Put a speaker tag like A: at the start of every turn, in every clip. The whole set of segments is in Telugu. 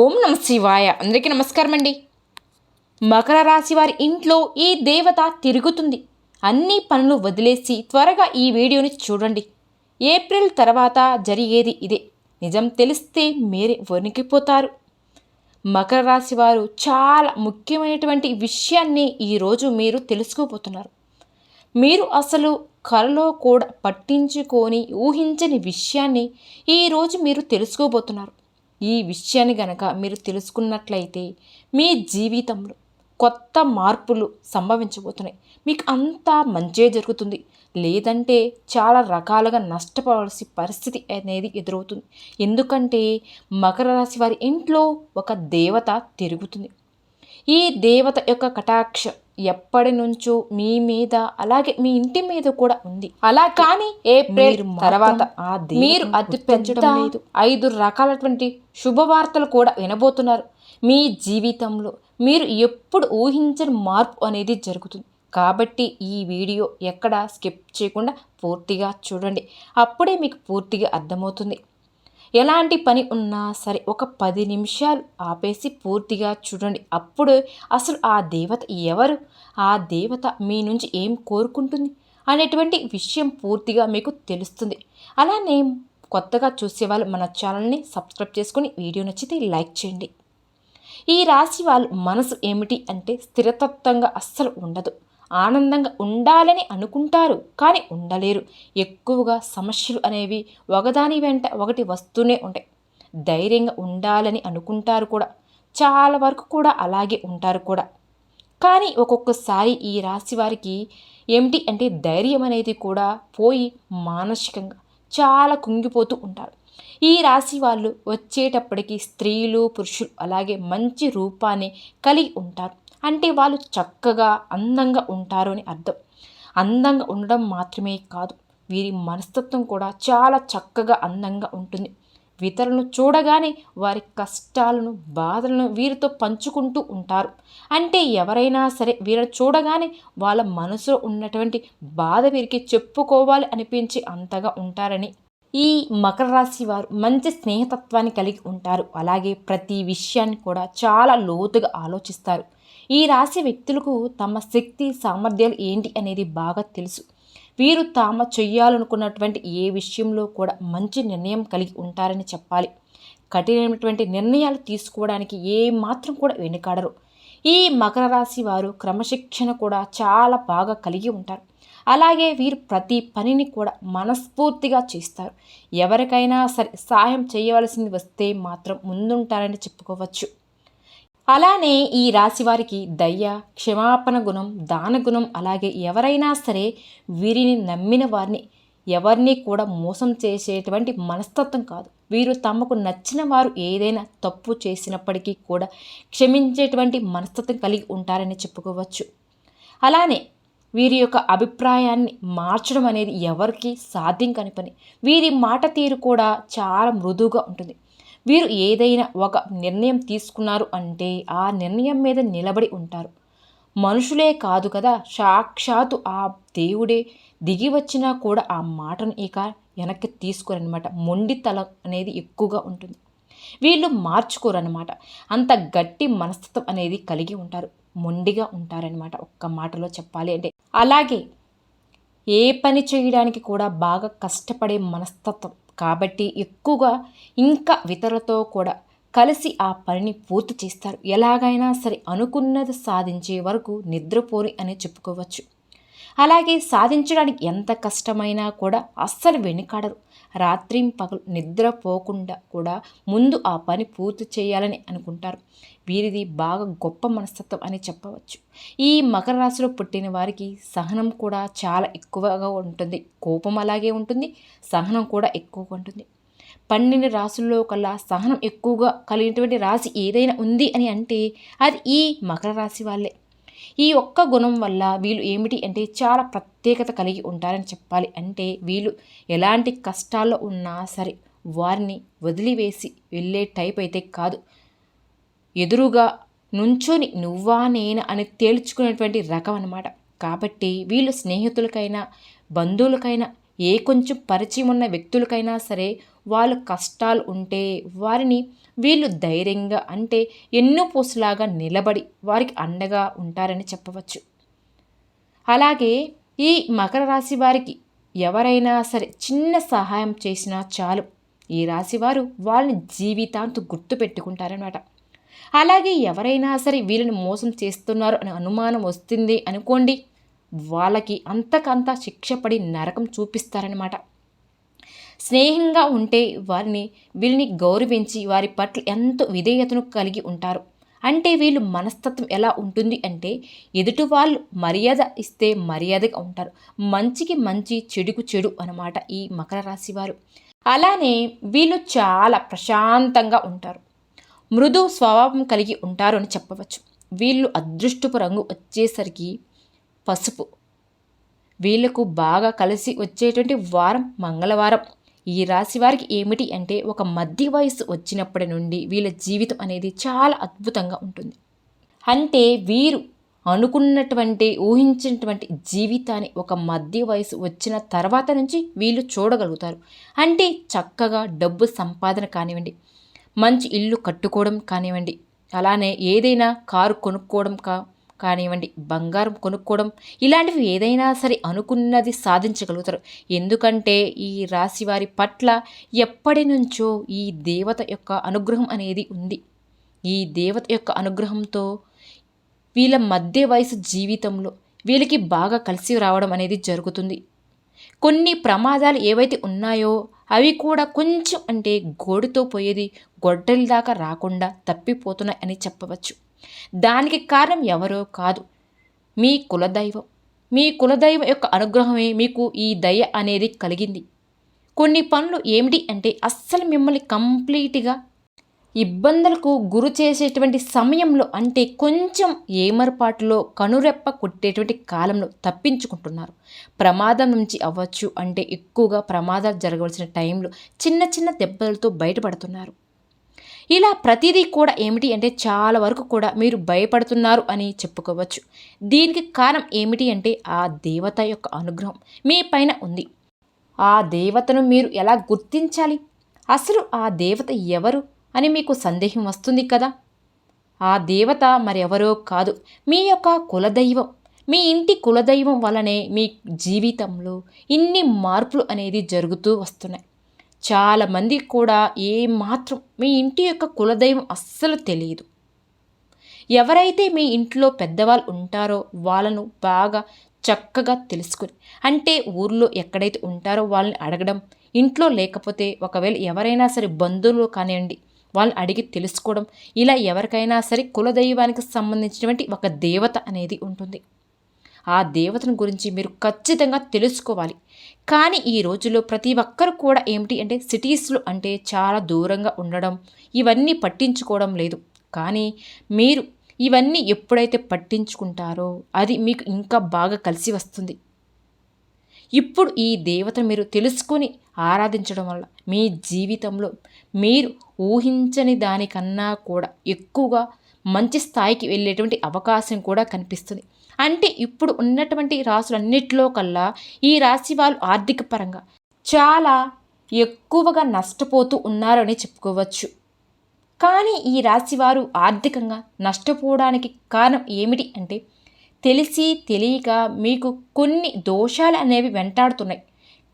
A: ఓం నమ శివాయ. అందరికీ నమస్కారం అండి మకర రాశి వారి ఇంట్లో ఈ దేవత తిరుగుతుంది. అన్ని పనులు వదిలేసి త్వరగా ఈ వీడియోని చూడండి. ఏప్రిల్ తర్వాత జరిగేది ఇదే. నిజం తెలిస్తే మీరే వణికిపోతారు. మకర రాశి వారు చాలా ముఖ్యమైనటువంటి విషయాన్ని ఈరోజు మీరు తెలుసుకోబోతున్నారు. మీరు అసలు కలలో కూడా పట్టించుకొని ఊహించని విషయాన్ని ఈరోజు మీరు తెలుసుకోబోతున్నారు. ఈ విషయాన్ని గనక మీరు తెలుసుకున్నట్లయితే మీ జీవితంలో కొత్త మార్పులు సంభవించబోతున్నాయి. మీకు అంతా మంచే జరుగుతుంది. లేదంటే చాలా రకాలుగా నష్టపోవాల్సిన పరిస్థితి అనేది ఎదురవుతుంది. ఎందుకంటే మకర రాశి వారి ఇంట్లో ఒక దేవత తిరుగుతుంది. ఈ దేవత యొక్క కటాక్ష ఎప్పటి నుంచో మీ మీద అలాగే మీ ఇంటి మీద కూడా ఉంది. అలా కానీ ఏప్రిల్ తర్వాత మీరు అతి పెంచడం లేదు. ఐదు రకాలటువంటి శుభవార్తలు కూడా వినబోతున్నారు. మీ జీవితంలో మీరు ఎప్పుడు ఊహించని మార్పు అనేది జరుగుతుంది. కాబట్టి ఈ వీడియో ఎక్కడ స్కిప్ చేయకుండా పూర్తిగా చూడండి. అప్పుడే మీకు పూర్తిగా అర్థమవుతుంది. ఎలాంటి పని ఉన్నా సరే ఒక పది నిమిషాలు ఆపేసి పూర్తిగా చూడండి. అప్పుడు అసలు ఆ దేవత ఎవరు? ఆ దేవత మీ నుంచి ఏం కోరుకుంటుంది? అనేటువంటి విషయం పూర్తిగా మీకు తెలుస్తుంది. అలానే కొత్తగా చూసేవాళ్ళు మన ఛానల్ని సబ్స్క్రైబ్ చేసుకుని వీడియో నచ్చితే లైక్ చేయండి. ఈ రాశి వాళ్ళు మనసు ఏమిటి అంటే స్థిరతత్వంగా అస్సలు ఉండదు. ఆనందంగా ఉండాలని అనుకుంటారు కానీ ఉండలేరు. ఎక్కువగా సమస్యలు అనేవి ఒకదాని వెంట ఒకటి వస్తూనే ఉంటాయి. ధైర్యంగా ఉండాలని అనుకుంటారు కూడా. చాలా వరకు కూడా అలాగే ఉంటారు కూడా. కానీ ఒక్కొక్కసారి ఈ రాశి వారికి ఏమిటి అంటే ధైర్యం అనేది కూడా పోయి మానసికంగా చాలా కుంగిపోతూ ఉంటారు. ఈ రాశి వాళ్ళు వచ్చేటప్పటికి స్త్రీలు పురుషులు అలాగే మంచి రూపాన్ని కలిగి ఉంటారు. అంటే వాళ్ళు చక్కగా అందంగా ఉంటారు అని అర్థం. అందంగా ఉండడం మాత్రమే కాదు వీరి మనస్తత్వం కూడా చాలా చక్కగా అందంగా ఉంటుంది. ఇతరులను చూడగానే వారి కష్టాలను బాధలను వీరితో పంచుకుంటూ ఉంటారు. అంటే ఎవరైనా సరే వీరిని చూడగానే వాళ్ళ మనసులో ఉన్నటువంటి బాధ వీరికి చెప్పుకోవాలి అనిపించి అంతగా ఉంటారని ఈ మకర రాశి వారు మంచి స్నేహతత్వాన్ని కలిగి ఉంటారు. అలాగే ప్రతి విషయాన్ని కూడా చాలా లోతుగా ఆలోచిస్తారు. ఈ రాశి వ్యక్తులకు తమ శక్తి సామర్థ్యాలు ఏంటి అనేది బాగా తెలుసు. వీరు తాము చెయ్యాలనుకున్నటువంటి ఏ విషయంలో కూడా మంచి నిర్ణయం కలిగి ఉంటారని చెప్పాలి. కఠినమైనటువంటి నిర్ణయాలు తీసుకోవడానికి ఏ మాత్రం కూడా వెనుకాడరు. ఈ మకర రాశి వారు క్రమశిక్షణ కూడా చాలా బాగా కలిగి ఉంటారు. అలాగే వీరు ప్రతి పనిని కూడా మనస్ఫూర్తిగా చేస్తారు. ఎవరికైనా సరే సాయం చేయవలసింది వస్తే మాత్రం ముందుంటారని చెప్పుకోవచ్చు. అలానే ఈ రాశి వారికి దయ్య క్షమాపణ గుణం దాన గుణం అలాగే ఎవరైనా సరే వీరిని నమ్మిన వారిని ఎవరిని కూడా మోసం చేసేటువంటి మనస్తత్వం కాదు. వీరు తమకు నచ్చిన వారు ఏదైనా తప్పు చేసినప్పటికీ కూడా క్షమించేటువంటి మనస్తత్వం కలిగి ఉంటారని చెప్పుకోవచ్చు. అలానే వీరి యొక్క అభిప్రాయాన్ని మార్చడం అనేది ఎవరికి సాధ్యం కాని పని. వీరి మాట తీరు కూడా చాలా మృదువుగా ఉంటుంది. వీరు ఏదైనా ఒక నిర్ణయం తీసుకున్నారు అంటే ఆ నిర్ణయం మీద నిలబడి ఉంటారు. మనుషులే కాదు కదా సాక్షాత్తు ఆ దేవుడే దిగి వచ్చినా కూడా ఆ మాటను ఇక వెనక్కి తీసుకోరనమాట మొండితలం అనేది ఎక్కువగా ఉంటుంది. వీళ్ళు మార్చుకోరనమాట అంత గట్టి మనస్తత్వం అనేది కలిగి ఉంటారు. మొండిగా ఉంటారనమాట ఒక్క మాటలో చెప్పాలి అంటే. అలాగే ఏ పని చేయడానికి కూడా బాగా కష్టపడే మనస్తత్వం కాబట్టి ఎక్కువగా ఇంకా ఇతరులతో కూడా కలిసి ఆ పనిని పూర్తి చేస్తారు. ఎలాగైనా సరే అనుకున్నది సాధించే వరకు నిద్రపోరి అని చెప్పుకోవచ్చు. అలాగే సాధించడానికి ఎంత కష్టమైనా కూడా అస్సలు వెనుకాడరు. రాత్రి పగలు నిద్రపోకుండా కూడా ముందు ఆ పని పూర్తి చేయాలని అనుకుంటారు. వీరిది బాగా గొప్ప మనస్తత్వం అని చెప్పవచ్చు. ఈ మకర రాశిలో పుట్టిన వారికి సహనం కూడా చాలా ఎక్కువగా ఉంటుంది. కోపం అలాగే ఉంటుంది. సహనం కూడా ఎక్కువగా ఉంటుంది. పన్నెండు రాసుల్లో కల్లా సహనం ఎక్కువగా కలిగినటువంటి రాశి ఏదైనా ఉంది అని అంటే అది ఈ మకర రాశి వాళ్ళే. ఈ ఒక్క గుణం వల్ల వీళ్ళు ఏమిటి అంటే చాలా ప్రత్యేకత కలిగి ఉంటారని చెప్పాలి. అంటే వీళ్ళు ఎలాంటి కష్టాల్లో ఉన్నా సరే వారిని వదిలివేసి వెళ్ళే టైప్ అయితే కాదు. ఎదురుగా నుంచొని నువ్వా నేనా అని తేల్చుకునేటువంటి రకం అనమాట కాబట్టి వీళ్ళు స్నేహితులకైనా బంధువులకైనా ఏ కొంచెం పరిచయం ఉన్న వ్యక్తులకైనా సరే వాళ్ళు కష్టాలు ఉంటే వారిని వీళ్ళు ధైర్యంగా అంటే ఎన్నో పోసులాగా నిలబడి వారికి అండగా ఉంటారని చెప్పవచ్చు. అలాగే ఈ మకర రాశి వారికి ఎవరైనా సరే చిన్న సహాయం చేసినా చాలు. ఈ రాశివారు వాళ్ళని జీవితాంతు గుర్తు పెట్టుకుంటారనమాట అలాగే ఎవరైనా సరే వీళ్ళని మోసం చేస్తున్నారు అనే అనుమానం వస్తుంది అనుకోండి వాళ్ళకి అంతకంత శిక్షపడి నరకం చూపిస్తారనమాట స్నేహంగా ఉంటే వారిని వీళ్ళని గౌరవించి వారి పట్ల ఎంతో విధేయతను కలిగి ఉంటారు. అంటే వీళ్ళు మనస్తత్వం ఎలా ఉంటుంది అంటే ఎదుటి వాళ్ళు మర్యాద ఇస్తే మర్యాదగా ఉంటారు. మంచికి మంచి చెడుకు చెడు అనమాట ఈ మకర రాశి వారు. అలానే వీళ్ళు చాలా ప్రశాంతంగా ఉంటారు. మృదు స్వభావం కలిగి ఉంటారు అని చెప్పవచ్చు. వీళ్ళు అదృష్టపు రంగు వచ్చేసరికి పసుపు. వీళ్ళకు బాగా కలిసి వచ్చేటువంటి వారం మంగళవారం. ఈ రాశి వారికి ఏమిటి అంటే ఒక మధ్య వయసు వచ్చినప్పటి నుండి వీళ్ళ జీవితం అనేది చాలా అద్భుతంగా ఉంటుంది. అంటే వీరు అనుకున్నటువంటి ఊహించినటువంటి జీవితాన్ని ఒక మధ్య వయసు వచ్చిన తర్వాత నుంచి వీళ్ళు చూడగలుగుతారు. అంటే చక్కగా డబ్బు సంపాదన కానివ్వండి మంచి ఇల్లు కట్టుకోవడం కానివ్వండి అలానే ఏదైనా కారు కొనుక్కోవడం కా కానివ్వండి బంగారం కొనుక్కోవడం ఇలాంటివి ఏదైనా సరే అనుకున్నది సాధించగలుగుతారు. ఎందుకంటే ఈ రాశి వారి పట్ల ఎప్పటి నుంచో ఈ దేవత యొక్క అనుగ్రహం అనేది ఉంది. ఈ దేవత యొక్క అనుగ్రహంతో వీళ్ళ మధ్య వయసు జీవితంలో వీళ్ళకి బాగా కలిసి రావడం అనేది జరుగుతుంది. కొన్ని ప్రమాదాలు ఏవైతే ఉన్నాయో అవి కూడా కొంచెం అంటే గోడుతో పోయేది గొడ్డలి దాకా రాకుండా తప్పిపోతున్నాయి అని చెప్పవచ్చు. దానికి కారణం ఎవరో కాదు మీ కులదైవం. మీ కులదైవం యొక్క అనుగ్రహమే మీకు ఈ దయ అనేది కలిగింది. కొన్ని పనులు ఏమిటి అంటే అస్సలు మిమ్మల్ని కంప్లీట్గా ఇబ్బందులకు గురి చేసేటువంటి సమయంలో అంటే కొంచెం ఏమరపాటులో కనురెప్ప కొట్టేటువంటి కాలంలో తప్పించుకుంటున్నారు. ప్రమాదం నుంచి అవ్వచ్చు అంటే ఎక్కువగా ప్రమాదాలు జరగవలసిన టైంలో చిన్న చిన్న దెబ్బలతో బయటపడుతున్నారు. ఇలా ప్రతిదీ కూడా ఏమిటి అంటే చాలా వరకు కూడా మీరు భయపడుతున్నారు అని చెప్పుకోవచ్చు. దీనికి కారణం ఏమిటి అంటే ఆ దేవత యొక్క అనుగ్రహం మీ పైన ఉంది. ఆ దేవతను మీరు ఎలా గుర్తించాలి? అసలు ఆ దేవత ఎవరు అని మీకు సందేహం వస్తుంది కదా? ఆ దేవత మరెవరో కాదు. మీ యొక్క కులదైవం మీ ఇంటి కులదైవం వలనే మీ జీవితంలో ఇన్ని మార్పులు అనేది జరుగుతూ వస్తున్నాయి. చాలామంది కూడా ఏమాత్రం మీ ఇంటి యొక్క కులదైవం అస్సలు తెలియదు. ఎవరైతే మీ ఇంట్లో పెద్దవాళ్ళు ఉంటారో వాళ్ళను బాగా చక్కగా తెలుసుకుని అంటే ఊర్లో ఎక్కడైతే ఉంటారో వాళ్ళని అడగడం ఇంట్లో లేకపోతే ఒకవేళ ఎవరైనా సరే బంధువులు కానివ్వండి వాళ్ళని అడిగి తెలుసుకోవడం ఇలా ఎవరికైనా సరే కులదైవానికి సంబంధించినటువంటి ఒక దేవత అనేది ఉంటుంది. ఆ దేవతను గురించి మీరు ఖచ్చితంగా తెలుసుకోవాలి. కానీ ఈ రోజుల్లో ప్రతి ఒక్కరు కూడా ఏమిటి అంటే సిటీస్లు అంటే చాలా దూరంగా ఉండడం ఇవన్నీ పట్టించుకోవడం లేదు. కానీ మీరు ఇవన్నీ ఎప్పుడైతే పట్టించుకుంటారో అది మీకు ఇంకా బాగా కలిసి వస్తుంది. ఇప్పుడు ఈ దేవతను మీరు తెలుసుకొని ఆరాధించడం వల్ల మీ జీవితంలో మీరు ఊహించని దానికన్నా కూడా ఎక్కువగా మంచి స్థాయికి వెళ్ళేటువంటి అవకాశం కూడా కనిపిస్తుంది. అంటే ఇప్పుడు ఉన్నటువంటి రాసులన్నిటిలో కల్లా ఈ రాశి వాళ్ళు ఆర్థిక పరంగా చాలా ఎక్కువగా నష్టపోతూ ఉన్నారని చెప్పుకోవచ్చు. కానీ ఈ రాశి వారు ఆర్థికంగా నష్టపోవడానికి కారణం ఏమిటి అంటే తెలిసి తెలియక మీకు కొన్ని దోషాలు అనేవి వెంటాడుతున్నాయి.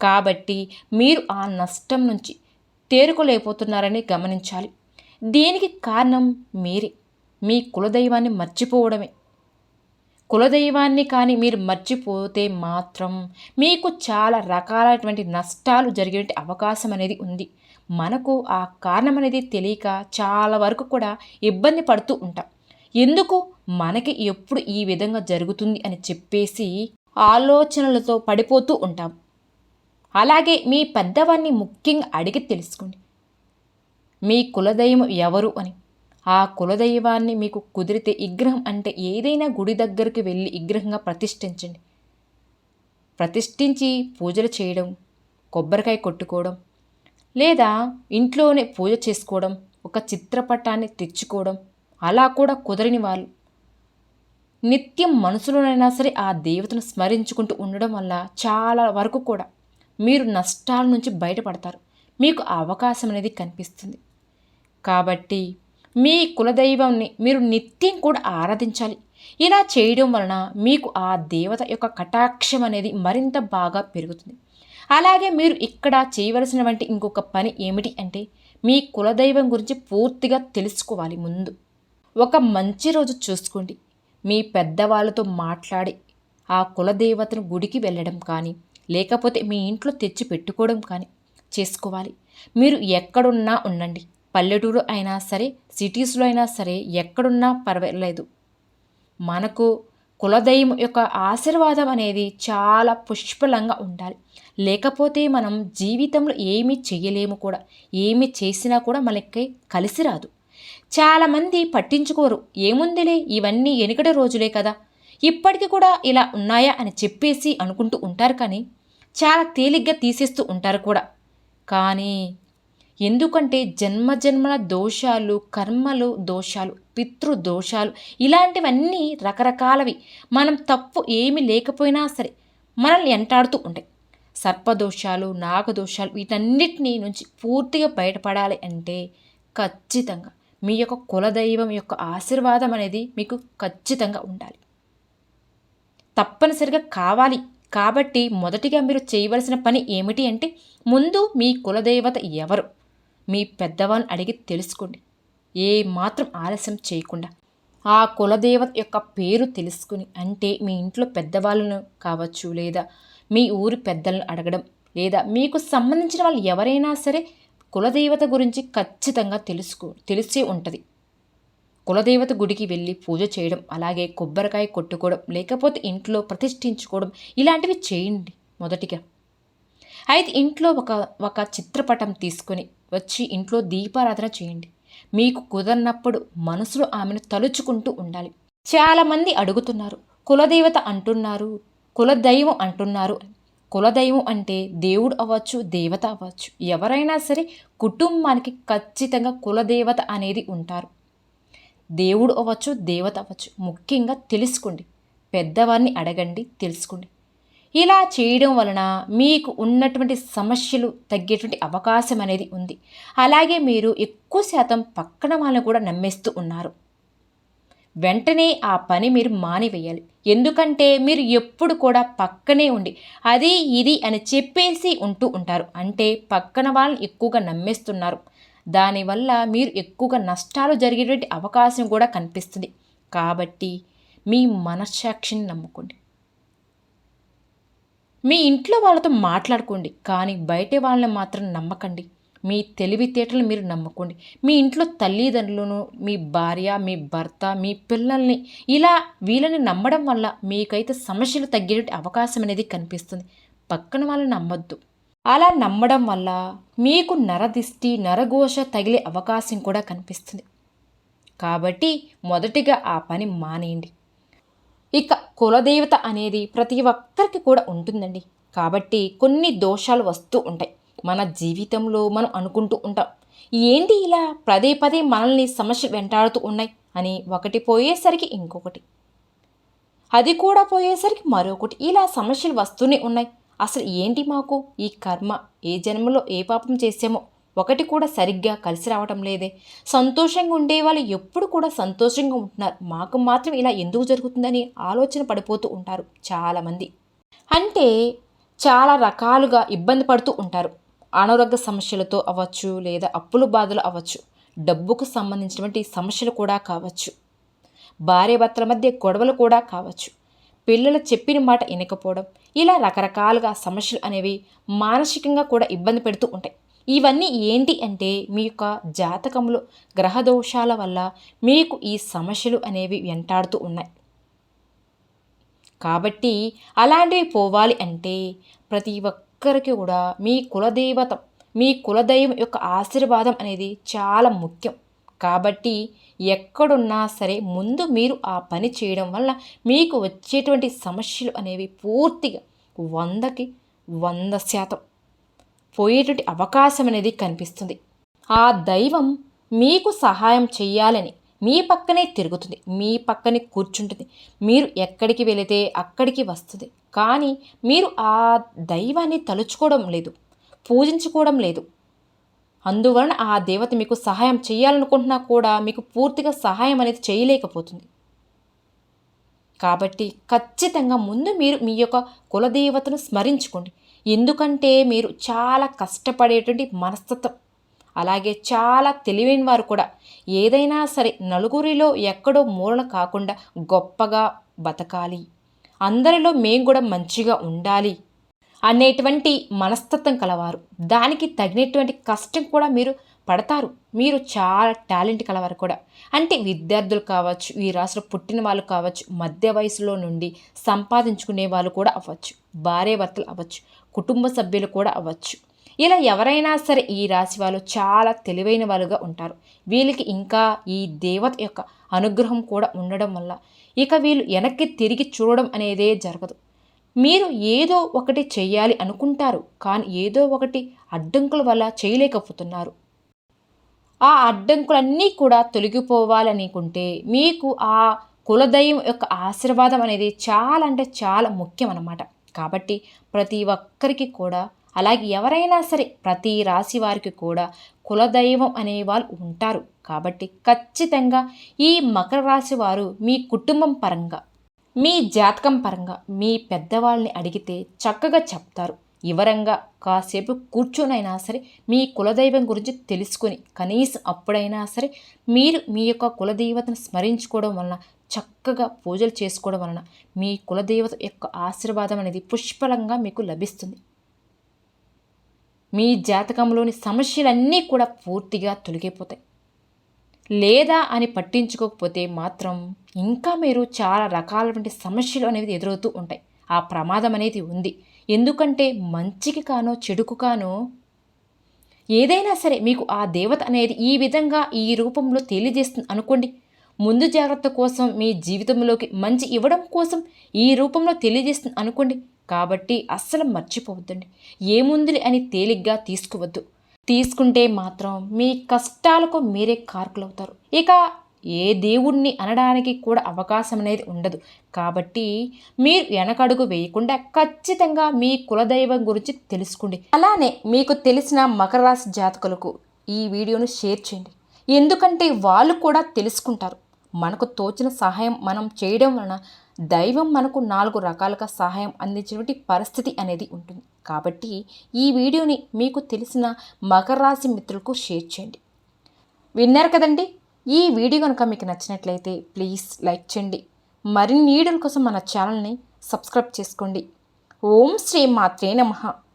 A: కాబట్టి మీరు ఆ నష్టం నుంచి తేరుకోలేకపోతున్నారని గమనించాలి. దీనికి కారణం మీరే. మీ కులదైవాన్ని మర్చిపోవడమే. కులదైవాన్ని కానీ మీరు మర్చిపోతే మాత్రం మీకు చాలా రకాలైనటువంటి నష్టాలు జరిగే అవకాశం అనేది ఉంది. మనకు ఆ కారణం అనేది తెలియక చాలా వరకు కూడా ఇబ్బంది పడుతూ ఉంటాం. ఎందుకు? మనకి ఎప్పుడు ఈ విధంగా జరుగుతుంది అని చెప్పేసి ఆలోచనలతో పడిపోతూ ఉంటాం. అలాగే మీ పెద్దవాన్ని ముఖ్యంగా అడిగి తెలుసుకోండి. మీ కులదైవం ఎవరు అని. ఆ కులదైవాన్ని మీకు కుదిరితే విగ్రహం అంటే ఏదైనా గుడి దగ్గరికి వెళ్ళి విగ్రహంగా ప్రతిష్ఠించండి. ప్రతిష్ఠించి పూజలు చేయడం కొబ్బరికాయ కొట్టుకోవడం లేదా ఇంట్లోనే పూజ చేసుకోవడం ఒక చిత్రపటాన్ని తెచ్చుకోవడం అలా కూడా కుదరని వాళ్ళు. నిత్యం మనసులోనైనా సరే ఆ దేవతను స్మరించుకుంటూ ఉండడం వల్ల చాలా వరకు కూడా మీరు నష్టాల నుంచి బయటపడతారు. మీకు అవకాశం అనేది కనిపిస్తుంది. కాబట్టి మీ కులదైవాన్ని మీరు నిత్యం కూడా ఆరాధించాలి. ఇలా చేయడం వలన మీకు ఆ దేవత యొక్క కటాక్షం అనేది మరింత బాగా పెరుగుతుంది. అలాగే మీరు ఇక్కడ చేయవలసినటువంటి ఇంకొక పని ఏమిటి అంటే మీ కులదైవం గురించి పూర్తిగా తెలుసుకోవాలి ముందు. ఒక మంచి రోజు చూసుకోండి. మీ పెద్దవాళ్ళతో మాట్లాడి ఆ కులదేవతను గుడికి వెళ్ళడం కానీ లేకపోతే మీ ఇంట్లో తెచ్చి పెట్టుకోవడం కానీ చేసుకోవాలి. మీరు ఎక్కడున్నా ఉండండి. పల్లెటూరు అయినా సరే సిటీస్లో అయినా సరే ఎక్కడున్నా పర్వాలేదు. మనకు కులదైవం యొక్క ఆశీర్వాదం అనేది చాలా పుష్పలంగా ఉండాలి. లేకపోతే మనం జీవితంలో ఏమీ చేయలేము కూడా. ఏమి చేసినా కూడా మనకి కలిసి రాదు. చాలామంది పట్టించుకోరు. ఏముందిలే ఇవన్నీ ఎనికటి రోజులే కదా. ఇప్పటికి కూడా ఇలా ఉన్నాయా అని చెప్పేసి అనుకుంటూ ఉంటారు కానీ చాలా తేలిగ్గా తీసేస్తూ ఉంటారు కూడా. కానీ ఎందుకంటే జన్మజన్మల దోషాలు కర్మలు దోషాలు పితృ దోషాలు ఇలాంటివన్నీ రకరకాలవి. మనం తప్పు ఏమి లేకపోయినా సరే మనల్ని ఎంటాడుతూ ఉంటాయి. సర్పదోషాలు నాగదోషాలు వీటన్నిటినీ నుంచి పూర్తిగా బయటపడాలి అంటే ఖచ్చితంగా మీ యొక్క కులదైవం యొక్క ఆశీర్వాదం అనేది మీకు ఖచ్చితంగా ఉండాలి. తప్పనిసరిగా కావాలి. కాబట్టి మొదటిగా మీరు చేయవలసిన పని ఏమిటి అంటే ముందు మీ కులదేవత ఎవరు? మీ పెద్దవాళ్ళని అడిగి తెలుసుకోండి. ఏ మాత్రం ఆలస్యం చేయకుండా. ఆ కులదేవత యొక్క పేరు తెలుసుకుని అంటే మీ ఇంట్లో పెద్దవాళ్ళను కావచ్చు లేదా మీ ఊరి పెద్దలను అడగడం లేదా మీకు సంబంధించిన వాళ్ళు ఎవరైనా సరే కులదేవత గురించి ఖచ్చితంగా తెలుసుకో తెలిసే ఉంటుంది. కులదేవత గుడికి వెళ్ళి పూజ చేయడం అలాగే కొబ్బరికాయ కొట్టుకోవడం లేకపోతే ఇంట్లో ప్రతిష్ఠించుకోవడం ఇలాంటివి చేయండి మొదటిగా. అయితే ఇంట్లో ఒక ఒక చిత్రపటం తీసుకొని వచ్చి ఇంట్లో దీపారాధన చేయండి. మీకు కుదరినప్పుడు మనసులో ఆమెను తలుచుకుంటూ ఉండాలి. చాలామంది అడుగుతున్నారు కులదేవత అంటున్నారు కులదైవం అంటున్నారు. కులదైవం అంటే దేవుడు అవ్వచ్చు దేవత అవ్వచ్చు. ఎవరైనా సరే కుటుంబానికి ఖచ్చితంగా కులదేవత అనేది ఉంటారు. దేవుడు అవ్వచ్చు దేవత అవ్వచ్చు. ముఖ్యంగా తెలుసుకోండి. పెద్దవారిని అడగండి తెలుసుకోండి. ఇలా చేయడం వలన మీకు ఉన్నటువంటి సమస్యలు తగ్గేటువంటి అవకాశం అనేది ఉంది. అలాగే మీరు ఎక్కువ శాతం పక్కన వాళ్ళని కూడా నమ్మేస్తూ ఉన్నారు. వెంటనే ఆ పని మీరు మానివేయాలి. ఎందుకంటే మీరు ఎప్పుడు కూడా పక్కనే ఉండి అది ఇది అని చెప్పేసి ఉంటూ ఉంటారు. అంటే పక్కన వాళ్ళని ఎక్కువగా నమ్మేస్తున్నారు. దానివల్ల మీరు ఎక్కువగా నష్టాలు జరిగేటువంటి అవకాశం కూడా కనిపిస్తుంది. కాబట్టి మీ మనశ్శాక్షిని నమ్ముకోండి. మీ ఇంట్లో వాళ్ళతో మాట్లాడుకోండి కానీ బయట వాళ్ళని మాత్రం నమ్మకండి. మీ తెలివితేటలు మీరు నమ్ముకోండి. మీ ఇంట్లో తల్లిదండ్రులను మీ భార్య మీ భర్త మీ పిల్లల్ని ఇలా వీళ్ళని నమ్మడం వల్ల మీకైతే సమస్యలు తగ్గేట అవకాశం అనేది కనిపిస్తుంది. పక్కన వాళ్ళని నమ్మొద్దు. అలా నమ్మడం వల్ల మీకు నరదిష్టి నరఘోష తగిలే అవకాశం కూడా కనిపిస్తుంది. కాబట్టి మొదటిగా ఆ పని మానేయండి. ఇక కులదేవత అనేది ప్రతి ఒక్కరికి కూడా ఉంటుందండి. కాబట్టి కొన్ని దోషాలు వస్తూ ఉంటాయి. మన జీవితంలో మనం అనుకుంటూ ఉంటాం. ఏంటి ఇలా పదే పదే మనల్ని సమస్యలు వెంటాడుతూ ఉన్నాయి అని ఒకటి పోయేసరికి ఇంకొకటి. అది కూడా పోయేసరికి మరొకటి. ఇలా సమస్యలు వస్తూనే ఉన్నాయి. అసలు ఏంటి మాకు? ఈ కర్మ ఏ జన్మలో ఏ పాపం చేసామో ఒకటి కూడా సరిగ్గా కలిసి రావటం లేదే. సంతోషంగా ఉండే వాళ్ళు ఎప్పుడు కూడా సంతోషంగా ఉంటున్నారు. మాకు మాత్రం ఇలా ఎందుకు జరుగుతుందని ఆలోచన పడిపోతూ ఉంటారు చాలామంది. అంటే చాలా రకాలుగా ఇబ్బంది పడుతూ ఉంటారు. అనారోగ్య సమస్యలతో అవ్వచ్చు లేదా అప్పుల బాధలు అవ్వచ్చు. డబ్బుకు సంబంధించినటువంటి సమస్యలు కూడా కావచ్చు. భార్యాభర్తల మధ్య గొడవలు కూడా కావచ్చు. పిల్లలు చెప్పిన మాట వినకపోవడం ఇలా రకరకాలుగా సమస్యలు అనేవి మానసికంగా కూడా ఇబ్బంది పెడుతూ ఉంటాయి. ఇవన్నీ ఏంటి అంటే మీ యొక్క జాతకంలో గ్రహదోషాల వల్ల మీకు ఈ సమస్యలు అనేవి వెంటాడుతూ ఉన్నాయి. కాబట్టి అలాంటివి పోవాలి అంటే ప్రతి ఒక్కరికి కూడా మీ కులదేవత మీ కులదైవం యొక్క ఆశీర్వాదం అనేది చాలా ముఖ్యం. కాబట్టి ఎక్కడున్నా సరే ముందు మీరు ఆ పని చేయడం వల్ల మీకు వచ్చేటువంటి సమస్యలు అనేవి పూర్తిగా వందకి వంద శాతం పోయేటువంటి అవకాశం అనేది కనిపిస్తుంది. ఆ దైవం మీకు సహాయం చేయాలని మీ పక్కనే తిరుగుతుంది. మీ పక్కనే కూర్చుంటుంది. మీరు ఎక్కడికి వెళితే అక్కడికి వస్తుంది. కానీ మీరు ఆ దైవాన్ని తలుచుకోవడం లేదు. పూజించుకోవడం లేదు. అందువలన ఆ దేవత మీకు సహాయం చేయాలనుకుంటున్నా కూడా మీకు పూర్తిగా సహాయం అనేది చేయలేకపోతుంది. కాబట్టి ఖచ్చితంగా ముందు మీరు మీ యొక్క కులదేవతను స్మరించుకోండి. ఎందుకంటే మీరు చాలా కష్టపడేటువంటి మనస్తత్వం. అలాగే చాలా తెలివైన వారు కూడా. ఏదైనా సరే నలుగురిలో ఎక్కడో మూలన కాకుండా గొప్పగా బతకాలి. అందరిలో మేము కూడా మంచిగా ఉండాలి అనేటువంటి మనస్తత్వం కలవారు. దానికి తగినటువంటి కష్టం కూడా మీరు పడతారు. మీరు చాలా టాలెంట్ కలవారు కూడా. అంటే విద్యార్థులు కావచ్చు ఈ రాష్ట్రం పుట్టిన వాళ్ళు కావచ్చు మధ్య వయసులో నుండి సంపాదించుకునే వాళ్ళు కూడా అవ్వచ్చు భార్య భర్తలు అవ్వచ్చు. కుటుంబ సభ్యులు కూడా అవ్వచ్చు. ఇలా ఎవరైనా సరే ఈ రాశి వాళ్ళు చాలా తెలివైన వాళ్ళుగా ఉంటారు. వీళ్ళకి ఇంకా ఈ దేవత యొక్క అనుగ్రహం కూడా ఉండడం వల్ల ఇక వీళ్ళు వెనక్కి తిరిగి చూడడం అనేదే జరగదు. మీరు ఏదో ఒకటి చేయాలి అనుకుంటారు. కానీ ఏదో ఒకటి అడ్డంకుల వల్ల చేయలేకపోతున్నారు. ఆ అడ్డంకులన్నీ కూడా తొలగిపోవాలనుకుంటే మీకు ఆ కులదైవం యొక్క ఆశీర్వాదం అనేది చాలా అంటే చాలా ముఖ్యం అన్నమాట కాబట్టి ప్రతి ఒక్కరికి కూడా అలాగే ఎవరైనా సరే ప్రతి రాశి వారికి కూడా కులదైవం అనే వాళ్ళు ఉంటారు. కాబట్టి ఖచ్చితంగా ఈ మకర రాశి వారు మీ కుటుంబం పరంగా మీ జాతకం పరంగా మీ పెద్దవాళ్ళని అడిగితే చక్కగా చెప్తారు. వివరంగా కాసేపు కూర్చొనైనా సరే మీ కులదైవం గురించి తెలుసుకొని కనీసం అప్పుడైనా సరే మీరు మీ యొక్క కులదైవతను స్మరించుకోవడం వలన చక్కగా పూజలు చేసుకోవడం వలన మీ కులదేవత యొక్క ఆశీర్వాదం అనేది పుష్పలంగా మీకు లభిస్తుంది. మీ జాతకంలోని సమస్యలన్నీ కూడా పూర్తిగా తొలగిపోతాయి. లేదా అని పట్టించుకోకపోతే మాత్రం ఇంకా మీరు చాలా రకాలటువంటి సమస్యలు అనేవి ఎదురవుతూ ఉంటాయి. ఆ ప్రమాదం అనేది ఉంది. ఎందుకంటే మంచికి కానో చెడుకు కానో ఏదైనా సరే మీకు ఆ దేవత అనేది ఈ విధంగా ఈ రూపంలో తెలియజేస్తుంది అనుకోండి. ముందు జాగ్రత్త కోసం మీ జీవితంలోకి మంచి ఇవ్వడం కోసం ఈ రూపంలో తెలియజేస్తుంది అనుకోండి. కాబట్టి అస్సలు మర్చిపోవద్దండి. ఏముందిలే అని తేలిగ్గా తీసుకోవద్దు. తీసుకుంటే మాత్రం మీ కష్టాలకు మీరే కారకులవుతారు. ఇక ఏ దేవుణ్ణి అనడానికి కూడా అవకాశం అనేది ఉండదు. కాబట్టి మీరు వెనకడుగు వేయకుండా ఖచ్చితంగా మీ కులదైవం గురించి తెలుసుకోండి. అలానే మీకు తెలిసిన మకర రాశి జాతకులకు ఈ వీడియోను షేర్ చేయండి. ఎందుకంటే వాళ్ళు కూడా తెలుసుకుంటారు. మనకు తోచిన సహాయం మనం చేయడం వలన దైవం మనకు నాలుగు రకాలుగా సహాయం అందించినటువంటి పరిస్థితి అనేది ఉంటుంది. కాబట్టి ఈ వీడియోని మీకు తెలిసిన మకర రాశి మిత్రులకు షేర్ చేయండి. విన్నారు కదండి? ఈ వీడియో కనుక మీకు నచ్చినట్లయితే ప్లీజ్ లైక్ చేయండి. మరిన్ని వీడియోల కోసం మన ఛానల్ని సబ్స్క్రైబ్ చేసుకోండి. ఓం శ్రీ మాత్రే నమః.